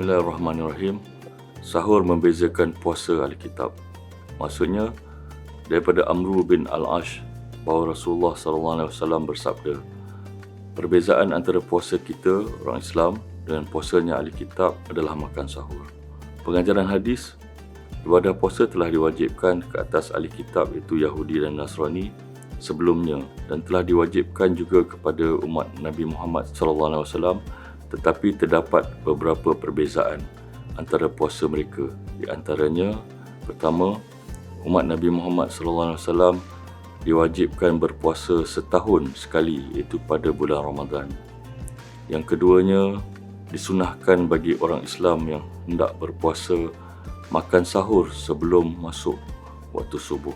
Bismillahirrahmanirrahim. Sahur membezakan puasa ahli kitab. Maksudnya daripada Amru bin Al-Ash bahawa Rasulullah SAW bersabda, perbezaan antara puasa kita orang Islam dengan puasanya ahli kitab adalah makan sahur. Pengajaran hadis Ibadah puasa telah diwajibkan ke atas ahli kitab iaitu Yahudi dan Nasrani sebelumnya dan telah diwajibkan juga kepada umat Nabi Muhammad SAW tetapi terdapat beberapa perbezaan antara puasa mereka. Di antaranya pertama umat Nabi Muhammad SAW diwajibkan berpuasa setahun sekali iaitu pada bulan Ramadan. Yang keduanya disunahkan bagi orang Islam yang hendak berpuasa makan sahur sebelum masuk waktu subuh